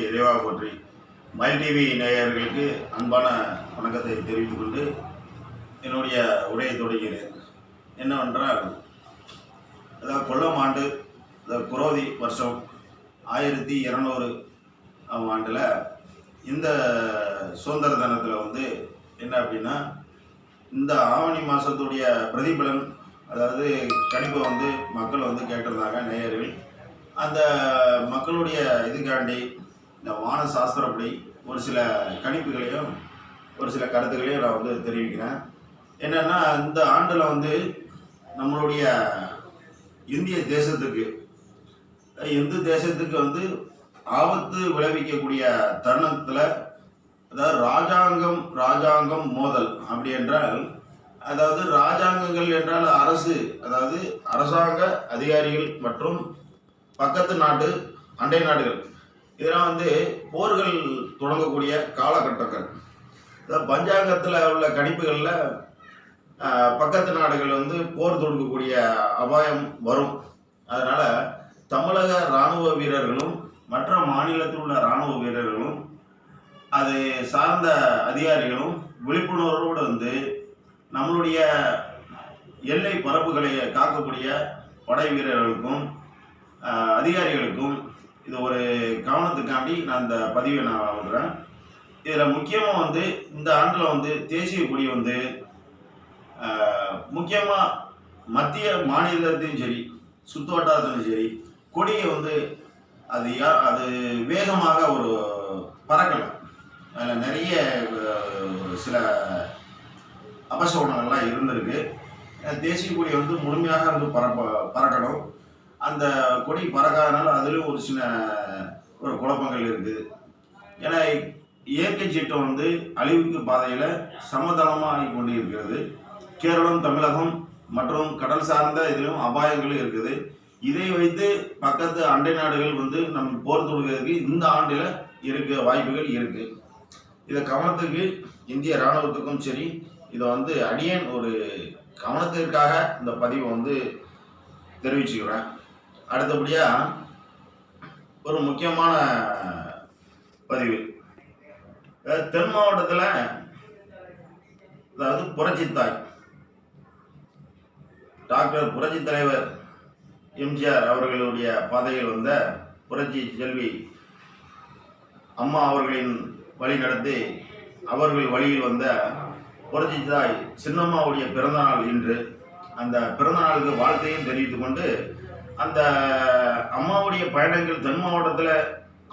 இறைவா போற்றி. Mile TV நேயர்களுக்கு அன்பான வணக்கத்தை தெரிவித்துக் கொண்டு என்னுடைய உரையை தொடங்குகிறேன் என்னவென்றால் அதாவது கொல்லம் ஆண்டு அதாவது குரோதி வருஷம் ஆயிரத்தி இரநூறு ஆண்டில் இந்த சுதந்திர தினத்தில் வந்து என்ன அப்படின்னா இந்த ஆவணி மாதத்துடைய பிரதிபலன் அதாவது கணிப்பை வந்து மக்கள் வந்து கேட்டிருந்தாங்க நேயர்கள். அந்த மக்களுடைய இதுக்காண்டி இந்த வான சாஸ்திரப்படி ஒரு சில கணிப்புகளையும் ஒரு சில கருத்துக்களையும் நான் வந்து தெரிவிக்கிறேன். என்னென்னா இந்த ஆண்டில் வந்து நம்மளுடைய இந்திய தேசத்துக்கு இந்து தேசத்துக்கு வந்து ஆபத்து விளைவிக்கக்கூடிய தருணத்தில் அதாவது ராஜாங்கம் ராஜாங்கம் மோதல் அப்படி என்றால் அதாவது ராஜாங்கங்கள் என்றால் அரசு அதாவது அரசாங்க அதிகாரிகள் மற்றும் பக்கத்து நாட்டு அண்டை நாடுகள். இதெல்லாம் வந்து போர்கள் தொடங்கக்கூடிய காலகட்டங்கள். பஞ்சாங்கத்தில் உள்ள கணிப்புகளில் பக்கத்து நாடுகள் வந்து போர் தொடுக்கக்கூடிய அபாயம் வரும். அதனால் தமிழக இராணுவ வீரர்களும் மற்ற மாநிலத்தில் உள்ள இராணுவ வீரர்களும் அது சார்ந்த அதிகாரிகளும் விழிப்புணர்வோடு வந்து நம்மளுடைய எல்லை பரப்புகளை காக்கக்கூடிய படை வீரர்களுக்கும் அதிகாரிகளுக்கும் இது ஒரு கவனத்துக்காண்டி நான் இந்த பதிவை நான் வாங்குறேன் இதில் முக்கியமாக வந்து இந்த ஆண்டில் வந்து தேசிய கொடி வந்து முக்கியமாக மத்திய மாநிலத்தையும் சரி சுத்தோட்டத்திலும் சரி கொடியை வந்து அது அது வேகமாக ஒரு பறக்கலை அதில் நிறைய சில அபசகுணங்கள்லாம் இருந்திருக்கு. தேசிய கொடி வந்து முழுமையாக வந்து பறப்ப பறக்கணும். அந்த கொடி பறக்காதனால அதுலேயும் ஒரு சின்ன ஒரு குழப்பங்கள் இருக்குது ஏன்னா இயற்கை சீட்டம் வந்து அழிவுக்கு பாதையில் சமதளமாக கொண்டு இருக்கிறது கேரளம் தமிழகம் மற்றும் கடல் சார்ந்த இதிலும் அபாயங்களும் இருக்குது. இதை வைத்து பக்கத்து அண்டை நாடுகள் வந்து நம்ம போர் தொடுக்கிறதுக்கு இந்த ஆண்டில் இருக்க வாய்ப்புகள் இருக்குது இதை கவனத்துக்கு இந்திய இராணுவத்துக்கும் சரி இதை வந்து அடியன் ஒரு கவனத்திற்காக இந்த பதிவை வந்து தெரிவிச்சுக்கிறேன். அடுத்தபடியாக ஒரு முக்கியமான பதிவு. அதாவது தென் மாவட்டத்தில் அதாவது புரட்சித்தாய் டாக்டர் புரட்சி தலைவர் எம்ஜிஆர் அவர்களுடைய பாதையில் வந்த புரட்சி செல்வி அம்மா அவர்களின் வழி நடத்தி அவர்கள் வழியில் வந்த புரட்சி தாய் சின்னம்மாவுடைய பிறந்தநாள் இன்று அந்த பிறந்த நாளுக்கு வாழ்த்தையும் தெரிவித்துக் கொண்டு அந்த அம்மாவுடைய பயணங்கள் தென் மாவட்டத்தில்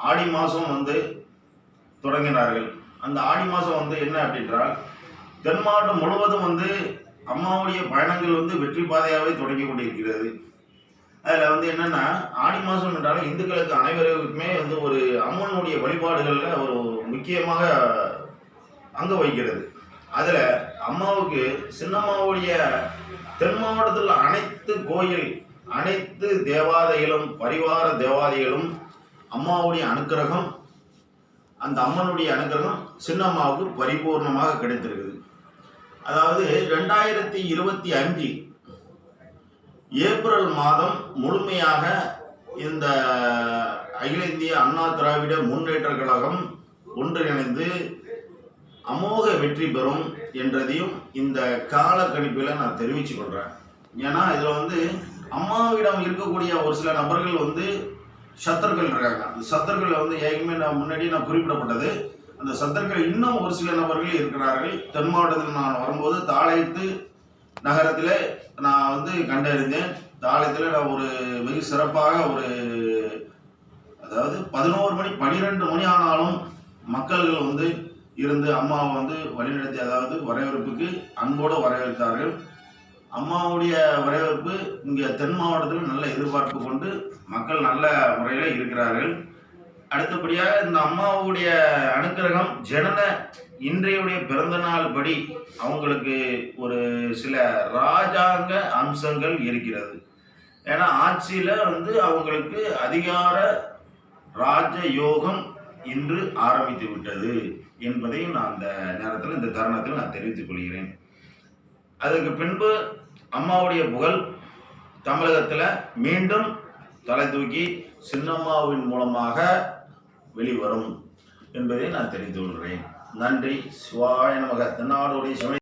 ஆடி மாதம் வந்து தொடங்கினார்கள். அந்த ஆடி மாதம் வந்து என்ன அப்படின்றால் தென் மாவட்டம் முழுவதும் வந்து அம்மாவுடைய பயணங்கள் வந்து வெற்றி பாதையாகவே தொடங்கி கொண்டிருக்கிறது. அதில் வந்து என்னென்னா ஆடி மாதம் என்றாலும் இந்துக்களுக்கு அனைவருக்குமே வந்து ஒரு அம்மனுடைய வழிபாடுகளில் ஒரு முக்கியமாக அங்க வகிக்கிறது. அதில் அம்மாவுக்கு சின்னம்மாவுடைய தென் மாவட்டத்தில் அனைத்து கோயில் அனைத்து தேவாதைகளும் பரிவார தேவாதைகளும் அம்மாவுடைய அனுக்கிரகம் அந்த அம்மனுடைய அனுகிரகம் சின்னம்மாவுக்கு பரிபூர்ணமாக கிடைத்திருக்குது. அதாவது ரெண்டாயிரத்தி இருபத்தி அஞ்சு ஏப்ரல் மாதம் முழுமையாக இந்த அகில இந்திய அண்ணா திராவிட முன்னேற்ற கழகம் ஒன்றிணைந்து அமோக வெற்றி பெறும் என்றதையும் இந்த கால கணிப்பில் நான் தெரிவித்து கொள்கிறேன் ஏன்னா இதில் வந்து அம்மாவிடம் இருக்கக்கூடிய ஒரு சில நபர்கள் வந்து சத்தர்கள் இருக்காங்க. அந்த சத்தர்கள் வந்து ஏற்கனவே நான் முன்னாடி நான் குறிப்பிடப்பட்டது. அந்த சத்தர்கள் இன்னும் ஒரு சில நபர்கள் இருக்கிறார்கள். தென் மாவட்டத்தில் நான் வரும்போது தாளையத்து நகரத்தில் நான் வந்து கண்டறிந்தேன். தாளையத்தில் நான் ஒரு வெகு சிறப்பாக ஒரு அதாவது பதினோரு மணி பனிரெண்டு மணி ஆனாலும் மக்கள்கள் வந்து இருந்து அம்மாவை வந்து வழிநடத்தி அதாவது வரவேற்புக்கு அன்போடு வரவேற்றார்கள் அம்மாவுடைய வரவேற்பு இங்கே தென் மாவட்டத்தில் நல்ல எதிர்பார்ப்பு கொண்டு மக்கள் நல்ல முறையில் இருக்கிறார்கள். அடுத்தபடியாக இந்த அம்மாவுடைய அனுக்கிரகம் ஜனன இன்றையுடைய பிறந்தநாள் படி அவங்களுக்கு ஒரு சில ராஜாங்க அம்சங்கள் இருக்கிறது. ஏன்னா ஆட்சியில் வந்து அவங்களுக்கு அதிகார ராஜ யோகம் இன்று ஆரம்பித்து விட்டது என்பதையும் நான் அந்த நேரத்தில் இந்த தருணத்தில் நான் தெரிவித்துக் கொள்கிறேன். அதுக்கு பின்பு அம்மாவுடைய புகழ் தமிழகத்தில் மீண்டும் தலை தூக்கி சின்னம்மாவின் மூலமாக வெளிவரும் என்பதை நான் தெரிந்து கொள்கிறேன். நன்றி. சிவாய நமக. தென்னாடுடைய